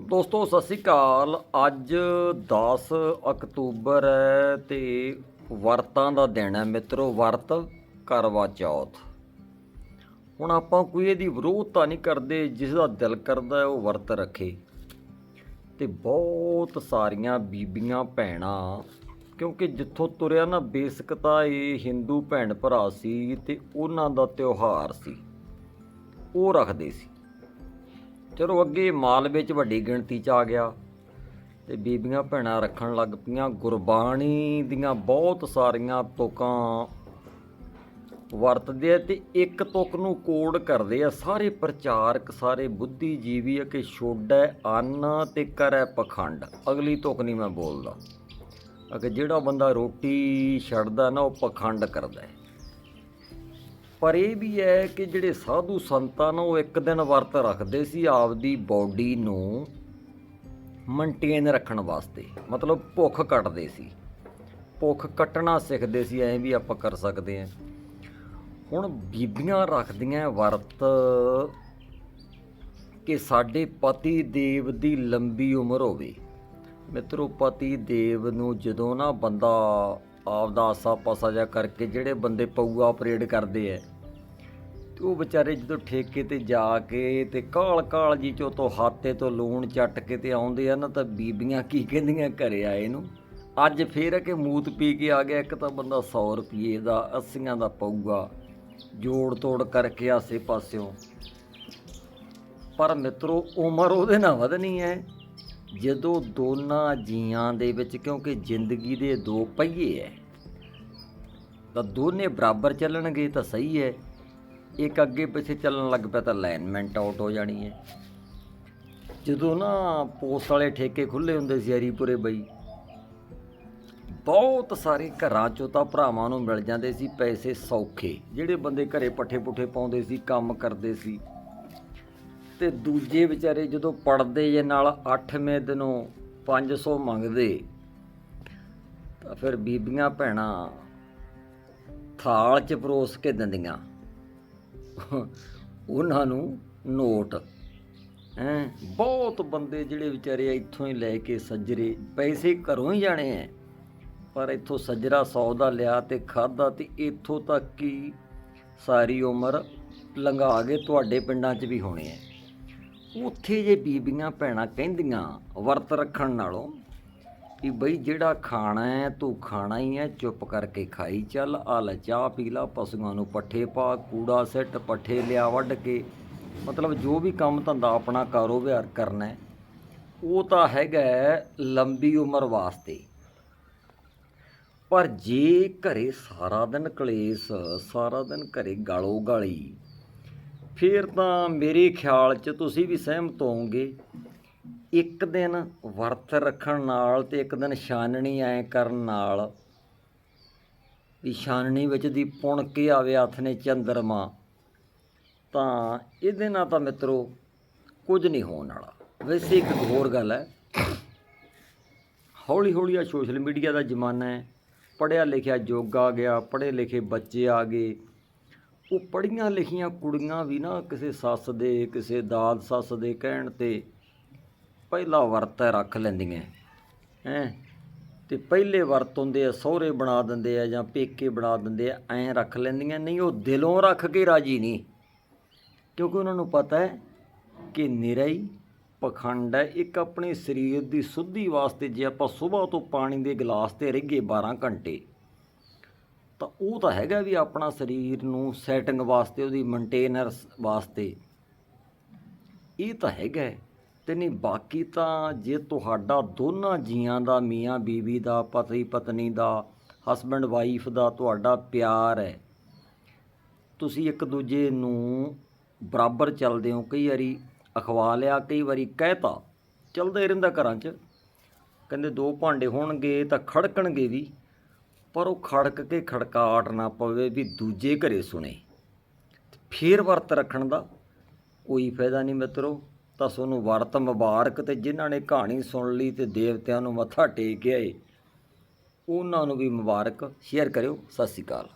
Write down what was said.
ਦੋਸਤੋ, ਸਤਿ ਸ੍ਰੀ ਅਕਾਲ। ਅੱਜ 10 ਅਕਤੂਬਰ ਹੈ ਤੇ ਵਰਤਾਂ ਦਾ ਦਿਨ ਹੈ ਮਿੱਤਰੋ, ਵਰਤ ਕਰਵਾ ਚੌਥ। ਹੁਣ ਆਪਾਂ ਕੋਈ ਇਹਦੀ ਵਿਰੋਧਤਾ ਨਹੀਂ ਕਰਦੇ, ਜਿਸ ਦਾ ਦਿਲ ਕਰਦਾ ਉਹ ਵਰਤ ਰੱਖੇ। ਤੇ ਬਹੁਤ ਸਾਰੀਆਂ ਬੀਬੀਆਂ ਭੈਣਾਂ, ਕਿਉਂਕਿ ਜਿੱਥੋਂ ਤੁਰਿਆ ਨਾ, ਬੇਸਿਕ ਤਾਂ ਇਹ ਹਿੰਦੂ ਭੈਣ ਭਰਾ ਸੀ ਤੇ ਉਹਨਾਂ ਦਾ ਤਿਉਹਾਰ ਸੀ। ਉਹ ਰੱਖਦੇ ਸੀ। ਚਲੋ ਅੱਗੇ ਮਾਲ ਵਿੱਚ ਵੱਡੀ ਗਿਣਤੀ ਚ ਆ ਗਿਆ ਤੇ ਬੀਬੀਆਂ ਭੈਣਾਂ ਰੱਖਣ ਲੱਗ ਪਈਆਂ। ਗੁਰਬਾਣੀ ਦੀਆਂ ਬਹੁਤ ਸਾਰੀਆਂ ਤੁਕਾਂ ਵਰਤਦੇ ਆ ਤੇ ਇੱਕ ਤੁਕ ਨੂੰ ਕੋਡ ਕਰਦੇ ਆ। ਸਾਰੇ ਪ੍ਰਚਾਰਕ, ਸਾਰੇ ਬੁੱਧੀਜੀਵੀ ਆ ਕਿ ਛੋੜੈ ਅੰਨ ਤੇ ਕਰੈ ਪਖੰਡ। ਅਗਲੀ ਤੁਕ ਨਹੀਂ ਮੈਂ ਬੋਲਦਾ। ਅਗੇ ਜਿਹੜਾ ਬੰਦਾ ਰੋਟੀ ਛੱਡਦਾ ਨਾ, ਉਹ ਪਖੰਡ ਕਰਦਾ ਪਰ ਇਹ ਵੀ ਹੈ ਕਿ ਜਿਹੜੇ ਸਾਧੂ ਸੰਤਾਂ ਨੂੰ ਉਹ ਇੱਕ ਦਿਨ ਵਰਤ ਰੱਖਦੇ ਸੀ ਆਪਦੀ ਬਾਡੀ ਨੂੰ ਮੇਨਟੇਨ ਰੱਖਣ ਵਾਸਤੇ। ਮਤਲਬ ਭੁੱਖ ਕੱਟਦੇ ਸੀ। ਭੁੱਖ ਕੱਟਣਾ ਸਿੱਖਦੇ ਸੀ, ਐਂ ਵੀ ਆਪਾਂ ਕਰ ਸਕਦੇ ਹਾਂ। ਹੁਣ ਬੀਬੀਆਂ ਰੱਖਦੀਆਂ ਵਰਤ ਕਿ ਸਾਡੇ ਪਤੀ ਦੇਵ ਦੀ ਲੰਬੀ ਉਮਰ ਹੋਵੇ। ਮਿੱਤਰੋ, ਪਤੀ ਦੇਵ ਨੂੰ ਜਦੋਂ ਨਾ ਬੰਦਾ ਆਪਦਾ ਆਸਾ ਪਾਸਾ ਜਾ ਕਰਕੇ ਜਿਹੜੇ ਬੰਦੇ ਪਊਆ ਆਪਰੇਟ ਕਰਦੇ ਐ। ਤੇ ਉਹ ਵਿਚਾਰੇ ਜਦੋਂ ਠੇਕੇ ਤੇ ਜਾ ਕੇ ਤੇ ਕਾਲ ਕਾਲ ਜੀ ਚੋਂ ਤੋਂ ਹਾਤੇ ਤੋਂ ਲੂਣ ਚੱਟ ਕੇ ਤੇ ਆਉਂਦੇ ਆ ਨਾ ਤਾਂ ਬੀਬੀਆਂ ਕੀ ਕਹਿੰਦੀਆਂ ਘਰੇ ਆਏ ਨੂੰ। ਅੱਜ ਫੇਰ ਹੈ ਕਿ ਮੂਤ ਪੀ ਕੇ ਆ ਗਿਆ, ਇੱਕ ਤਾਂ ਬੰਦਾ 100 ਰੁਪਏ ਦਾ 80 ਦਾ ਪਊਗਾ, ਜੋੜ ਤੋੜ ਕਰਕੇ ਆਸੇ ਪਾਸਿਓਂ। ਪਰ ਮਿੱਤਰੋ, ਉਮਰ ਉਹਦੇ ਨਾਲ ਵਧਣੀ ਹੈ ਜਦੋਂ ਦੋਨਾਂ ਜੀਆਂ ਦੇ ਵਿੱਚ, ਕਿਉਂਕਿ ਜ਼ਿੰਦਗੀ ਦੇ ਦੋ ਪਹੀਏ ਐ, ਤਾਂ ਦੋਨੇ ਬਰਾਬਰ ਚੱਲਣਗੇ ਤਾਂ ਸਹੀ ਹੈ ਇੱਕ ਅੱਗੇ ਪਿੱਛੇ ਚੱਲਣ ਲੱਗ ਪਿਆ ਤਾਂ ਅਲਾਈਨਮੈਂਟ ਆਊਟ ਹੋ ਜਾਣੀ ਹੈ ਜਦੋਂ ਨਾ ਪੋਸਟ ਵਾਲੇ ਠੇਕੇ ਖੁੱਲੇ ਹੁੰਦੇ ਸੀ ਹਰੀਪੁਰੇ ਬਈ, ਬਹੁਤ ਸਾਰੇ ਘਰਾਂ ਚੋਂ ਤਾਂ ਭਰਾਵਾਂ ਨੂੰ ਮਿਲ ਜਾਂਦੇ ਸੀ ਪੈਸੇ ਸੌਖੇ, ਜਿਹੜੇ ਬੰਦੇ ਘਰੇ ਪੱਠੇ ਪੁੱਠੇ ਪਾਉਂਦੇ ਸੀ, ਕੰਮ ਕਰਦੇ ਸੀ। ਤੇ ਦੂਜੇ ਵਿਚਾਰੇ ਜਦੋਂ ਪੜਦੇ ਜੇ ਨਾਲ 8ਵੇਂ ਦਿਨੋਂ 500 ਮੰਗਦੇ, ਤਾਂ ਫਿਰ ਬੀਬੀਆਂ ਭੈਣਾਂ ਥਾਲ 'ਚ ਪਰੋਸ ਕੇ ਦਿੰਦੀਆਂ। ਉਹਨਾਂ ਨੂੰ ਨੋਟ। ਹੈ, ਬਹੁਤ ਬੰਦੇ ਜਿਹੜੇ ਵਿਚਾਰੇ ਇੱਥੋਂ ਹੀ ਲੈ ਕੇ ਸੱਜਰੇ, ਪੈਸੇ ਘਰੋਂ ਹੀ ਜਾਣੇ ਐ। ਪਰ ਇੱਥੋਂ ਸੱਜਰਾ 100 ਦਾ ਲਿਆ ਤੇ ਖਾਦਾ ਤੇ ਇੱਥੋਂ ਤੱਕ ਹੀ ਸਾਰੀ ਉਮਰ ਲੰਘਾ ਕੇ ਤੁਹਾਡੇ ਪਿੰਡਾਂ 'ਚ ਵੀ ਹੋਣੇ ਐ। ਉੱਥੇ ਜੇ ਬੀਬੀਆਂ ਭੈਣਾਂ ਕਹਿੰਦੀਆਂ, ਵਰਤ ਰੱਖਣ ਨਾਲੋਂ ਕਿ ਬਈ ਜਿਹੜਾ ਖਾਣਾ ਹੈ, ਤੂੰ ਖਾਣਾ ਹੀ ਹੈ, ਚੁੱਪ ਕਰਕੇ ਖਾਈ ਚੱਲ ਆ ਲੈ ਚਾਹ ਪੀ ਲਾ, ਪਸ਼ੂਆਂ ਨੂੰ ਪੱਠੇ ਪਾ, ਕੂੜਾ ਸਿੱਟ, ਪੱਠੇ ਲਿਆ ਵੱਢ ਕੇ। ਮਤਲਬ ਜੋ ਵੀ ਕੰਮ ਧੰਦਾ ਆਪਣਾ ਕਾਰੋਬਾਰ ਕਰਨਾ ਉਹ ਤਾਂ ਹੈਗਾ ਲੰਬੀ ਉਮਰ ਵਾਸਤੇ। ਪਰ ਜੇ ਘਰੇ ਸਾਰਾ ਦਿਨ ਕਲੇਸ਼, ਸਾਰਾ ਦਿਨ ਘਰੇ ਗਾਲੋ ਗਾਲੀ ਫਿਰ ਤਾਂ ਮੇਰੇ ਖਿਆਲ 'ਚ ਤੁਸੀਂ ਵੀ ਸਹਿਮਤ ਹੋਵੋਗੇ, ਇੱਕ ਦਿਨ ਵਰਤ ਰੱਖਣ ਨਾਲ ਤੇ ਇੱਕ ਦਿਨ ਛਾਨਣੀ ਐ ਕਰਨ ਨਾਲ ਵੀ ਛਾਨਣੀ ਵਿੱਚ ਦੀ ਪੁਣ ਕੇ ਆਵੇ ਹੱਥ ਨੇ ਚੰਦਰਮਾ, ਤਾਂ ਇਹਦੇ ਨਾਲ ਤਾਂ ਮਿੱਤਰੋ ਕੁਝ ਨਹੀਂ ਹੋਣ ਵਾਲਾ। ਵੈਸੇ ਇੱਕ ਹੋਰ ਗੱਲ ਹੈ ਹੌਲੀ ਹੌਲੀ ਆ ਸੋਸ਼ਲ ਮੀਡੀਆ ਦਾ ਜ਼ਮਾਨਾ ਹੈ ਪੜਿਆ ਲਿਖਿਆ ਯੁੱਗ ਆ ਗਿਆ ਪੜ੍ਹੇ ਲਿਖੇ ਬੱਚੇ ਆ ਗਏ ਉਹ ਪੜੀਆਂ ਲਿਖੀਆਂ ਕੁੜੀਆਂ ਵੀ ਨਾ ਕਿਸੇ ਸੱਸ ਦੇ, ਕਿਸੇ ਦਾਦ ਸੱਸ ਦੇ ਕਹਿਣ ਤੇ ਪਹਿਲਾ ਵਰਤ ਰੱਖ ਲੈਂਦੀਆਂ। ਹੈ? ਤੇ ਪਹਿਲੇ ਵਰਤ ਹੁੰਦੇ ਆ, ਸਹੁਰੇ ਬਣਾ ਦਿੰਦੇ ਆ ਜਾਂ ਪੇਕੇ ਬਣਾ ਦਿੰਦੇ ਆ, ਐਂ ਰੱਖ ਲੈਂਦੀਆਂ। ਨਹੀਂ, ਉਹ ਦਿਲੋਂ ਰੱਖ ਕੇ ਰਾਜੀ ਨਹੀਂ। ਕਿਉਂਕਿ ਉਹਨਾਂ ਨੂੰ ਪਤਾ ਹੈ ਕਿ ਨਿਰਾਈ ਪਖੰਡ ਹੈ। ਇੱਕ ਆਪਣੇ ਸਰੀਰ ਦੀ ਸੁੱਧੀ ਵਾਸਤੇ ਜੇ ਆਪਾਂ ਸਵੇਰ ਤੋਂ ਪਾਣੀ ਦੇ ਗਲਾਸ ਤੇ ਰਹੀਏ 12 ਘੰਟੇ ਤਾਂ ਉਹ ਤਾਂ ਹੈਗਾ ਵੀ ਆਪਣਾ ਸਰੀਰ ਨੂੰ ਸੈਟਿੰਗ ਵਾਸਤੇ, ਉਹਦੀ ਮੇਨਟੇਨਰਸ ਵਾਸਤੇ। ਇਹ ਤਾਂ ਹੈਗਾ ਹੈ। ਤੇ ਨਹੀਂ, ਬਾਕੀ ਤਾਂ ਜੇ ਤੁਹਾਡਾ ਦੋਨਾਂ ਜੀਆਂ ਦਾ, ਮੀਆਂ ਬੀਵੀ ਦਾ, ਪਤੀ ਪਤਨੀ ਦਾ ਹਸਬੰਡ ਵਾਈਫ ਦਾ ਤੁਹਾਡਾ ਪਿਆਰ ਹੈ, ਤੁਸੀਂ ਇੱਕ ਦੂਜੇ ਨੂੰ ਬਰਾਬਰ ਚੱਲਦੇ ਹੋ। ਕਈ ਵਾਰੀ ਅਖਵਾ ਲਿਆ ਕਈ ਵਾਰੀ ਕਹਿਤਾ, ਚੱਲਦਾ ਹੀ ਰਹਿੰਦਾ ਘਰਾਂ 'ਚ। ਕਹਿੰਦੇ ਦੋ ਭਾਂਡੇ ਹੋਣਗੇ ਤਾਂ ਖੜਕਣਗੇ ਵੀ। ਪਰ ਉਹ ਖੜਕ ਕੇ ਖੜਕਾਟ ਨਾ ਪਵੇ ਵੀ ਦੂਜੇ ਘਰੇ ਸੁਣੇ। ਤੇ ਫੇਰ ਵਰਤ ਰੱਖਣ ਦਾ ਕੋਈ ਫਾਇਦਾ ਨਹੀਂ ਮਿੱਤਰੋ। ਤਾਂ ਸੋਨੂੰ ਵਰਤ ਮੁਬਾਰਕ ਤੇ ਜਿਨ੍ਹਾਂ ਨੇ ਕਹਾਣੀ ਸੁਣ ਲਈ ਤੇ ਦੇਵਤਿਆਂ ਨੂੰ ਮੱਥਾ ਟੇਕ ਆਏ, ਉਹਨਾਂ ਨੂੰ ਵੀ ਮੁਬਾਰਕ। ਸ਼ੇਅਰ ਕਰਿਓ। ਸਤਿ ਸ਼੍ਰੀ ਅਕਾਲ।